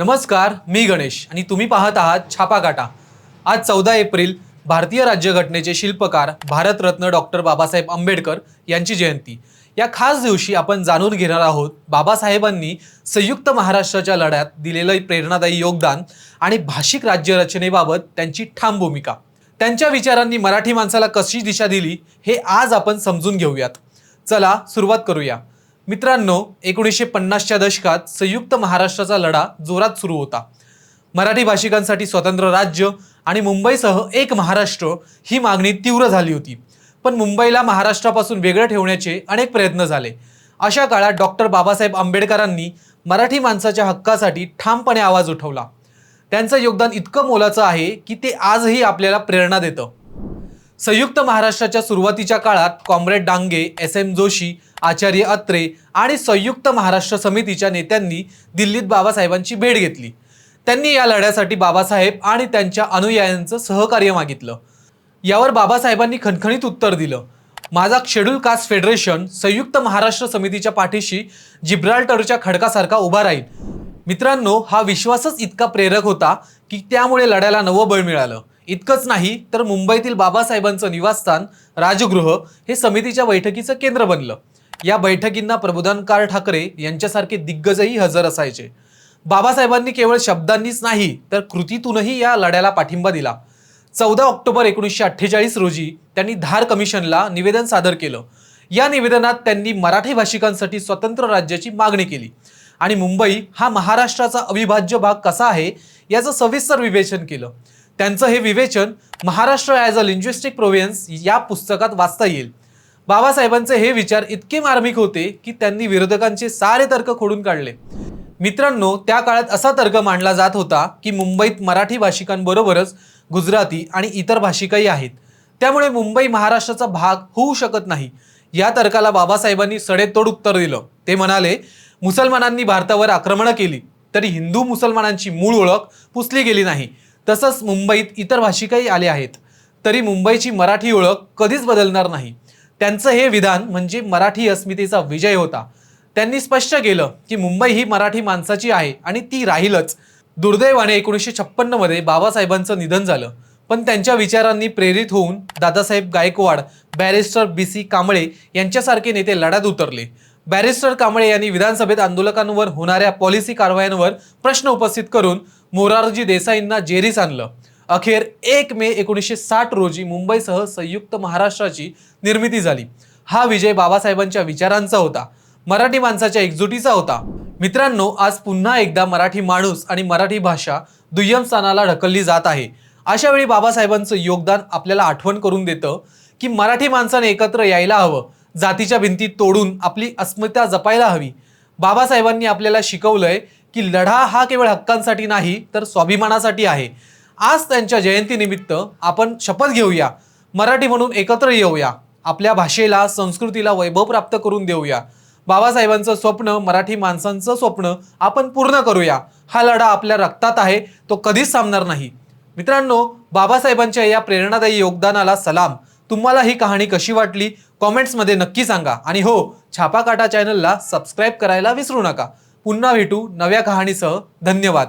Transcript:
नमस्कार मी गणेश आणि तुम्ही पाहत आहात छापा काटा आज चौदा एप्रिल भारतीय राज्यघटनेचे शिल्पकार भारतरत्न डॉक्टर बाबासाहेब आंबेडकर यांची जयंती. या खास दिवशी आपण जाणून घेणार आहोत बाबासाहेबांनी संयुक्त महाराष्ट्राच्या लढ्यात दिलेलं प्रेरणादायी योगदान आणि भाषिक राज्यरचनेबाबत त्यांची ठाम भूमिका. त्यांच्या विचारांनी मराठी माणसाला कशी दिशा दिली हे आज आपण समजून घेऊयात. चला सुरुवात करूया. मित्रांनो एकोणीसशे पन्नासच्या दशकात संयुक्त महाराष्ट्राचा लढा जोरात सुरू होता. मराठी भाषिकांसाठी स्वतंत्र राज्य आणि मुंबईसह एक महाराष्ट्र ही मागणी तीव्र झाली होती. पण मुंबईला महाराष्ट्रापासून वेगळं ठेवण्याचे अनेक प्रयत्न झाले. अशा काळात डॉक्टर बाबासाहेब आंबेडकरांनी मराठी माणसाच्या हक्कासाठी ठामपणे आवाज उठवला. त्यांचं योगदान इतकं मोलाचं आहे की ते आजही आपल्याला प्रेरणा देतं. संयुक्त महाराष्ट्राच्या सुरुवातीच्या काळात comrade Dange S M Joshi Acharya Atre आणि संयुक्त महाराष्ट्र समितीच्या नेत्यांनी दिल्लीत बाबासाहेबांची भेट घेतली. त्यांनी या लढ्यासाठी बाबासाहेब आणि त्यांच्या अनुयायांचं सहकार्य मागितलं. यावर बाबासाहेबांनी खणखणीत उत्तर दिलं. माझा शेड्यूल कास्ट फेडरेशन संयुक्त महाराष्ट्र समितीच्या पाठीशी जिब्राल्टरच्या खडकासारखा उभा राहील. मित्रांनो हा विश्वासच इतका प्रेरक होता की त्यामुळे लढ्याला नवं बळ मिळालं. इतकंच नाही तर मुंबईतील बाबासाहेबांचं निवासस्थान राजगृह हे समितीच्या बैठकीचं केंद्र बनलं. या बैठकींना प्रबोधनकार ठाकरे यांच्यासारखे दिग्गजही हजर असायचे. बाबासाहेबांनी केवळ शब्दांनीच नाही तर कृतीतूनही या लढ्याला पाठिंबा दिला. चौदा ऑक्टोबर एकोणीसशे अठ्ठेचाळीस रोजी त्यांनी धार कमिशनला निवेदन सादर केलं. या निवेदनात त्यांनी मराठी भाषिकांसाठी स्वतंत्र राज्याची मागणी केली. आणि मुंबई हा महाराष्ट्राचा अविभाज्य भाग कसा आहे याचं सविस्तर विवेचन केलं. त्यांचं हे विवेचन Maharashtra as a linguistic province या पुस्तकात वाचता येईल. बाबासाहेबांचे हे विचार इतके मार्मिक होते की त्यांनी विरोधकांचे सारे तर्क खोडून काढले. मित्रांनो त्या काळात असा तर्क मांडला जात होता की मुंबईत मराठी भाषिकांबरोबरच गुजराती आणि इतर भाषिकही आहेत. त्यामुळे मुंबई महाराष्ट्राचा भाग होऊ शकत नाही. या तर्काला बाबासाहेबांनी सडेतोड उत्तर दिलं. ते म्हणाले मुसलमानांनी भारतावर आक्रमणं केली तरी हिंदू मुसलमानांची मूळ ओळख पुसली गेली नाही. तसंच मुंबईत इतर भाषिकही आले आहेत. तरी मुंबईची मराठी ओळख कधीच बदलणार नाही. त्यांचं हे विधान म्हणजे मराठी अस्मितेचा विजय होता. त्यांनी स्पष्ट केलं की मुंबई ही मराठी माणसाची आहे आणि ती राहीलच. दुर्दैवाने एकोणीसशे छप्पन्नमध्ये बाबासाहेबांचं निधन झालं. पण त्यांच्या विचारांनी प्रेरित होऊन Dadasaheb Gaikwad barrister B C Kamble यांच्यासारखे नेते लढ्यात उतरले. बॅरिस्टर कांबळे यांनी विधानसभेत आंदोलकांवर होणाऱ्या पॉलिसी कारवायांवर प्रश्न उपस्थित करून मोरारजी देसाईंना जेरीस आणलं. अखेर एक मे एकोणीसशे साठ रोजी मुंबईसह संयुक्त महाराष्ट्राची निर्मिती झाली. हा विजय बाबासाहेबांच्या विचारांचा होता. मराठी माणसाच्या एकजुटीचा होता. मित्रांनो आज पुन्हा एकदा मराठी माणूस आणि मराठी भाषा दुय्यम स्थानाला ढकलली जात आहे. अशा वेळी बाबासाहेबांचं योगदान आपल्याला आठवण करून देतं की मराठी माणसाने एकत्र यायला हवं. जातीच्या भिंती तोडून आपली अस्मिता जपायला हवी. बाबासाहेबांनी आपल्याला शिकवलंय की लढा हा केवळ हक्कांसाठी नाही तर स्वाभिमानासाठी आहे. आज त्यांच्या जयंतीनिमित्त आपण शपथ घेऊया. मराठी म्हणून एकत्र येऊया. आपल्या भाषेला संस्कृतीला वैभव प्राप्त करून देऊया. बाबासाहेबांचं स्वप्न मराठी माणसांचं स्वप्न आपण पूर्ण करूया. हा लढा आपल्या रक्तात आहे तो कधीच थांबणार नाही. मित्रांनो बाबासाहेबांच्या या प्रेरणादायी योगदानाला सलाम. तुम्हाला ही कहाणी कशी वाटली? कॉमेंट्समध्ये नक्की सांगा. आणि हो छापा काटा चॅनलला सबस्क्राईब करायला विसरू नका. पुन्हा भेटू नव्या कहाणीसह. धन्यवाद.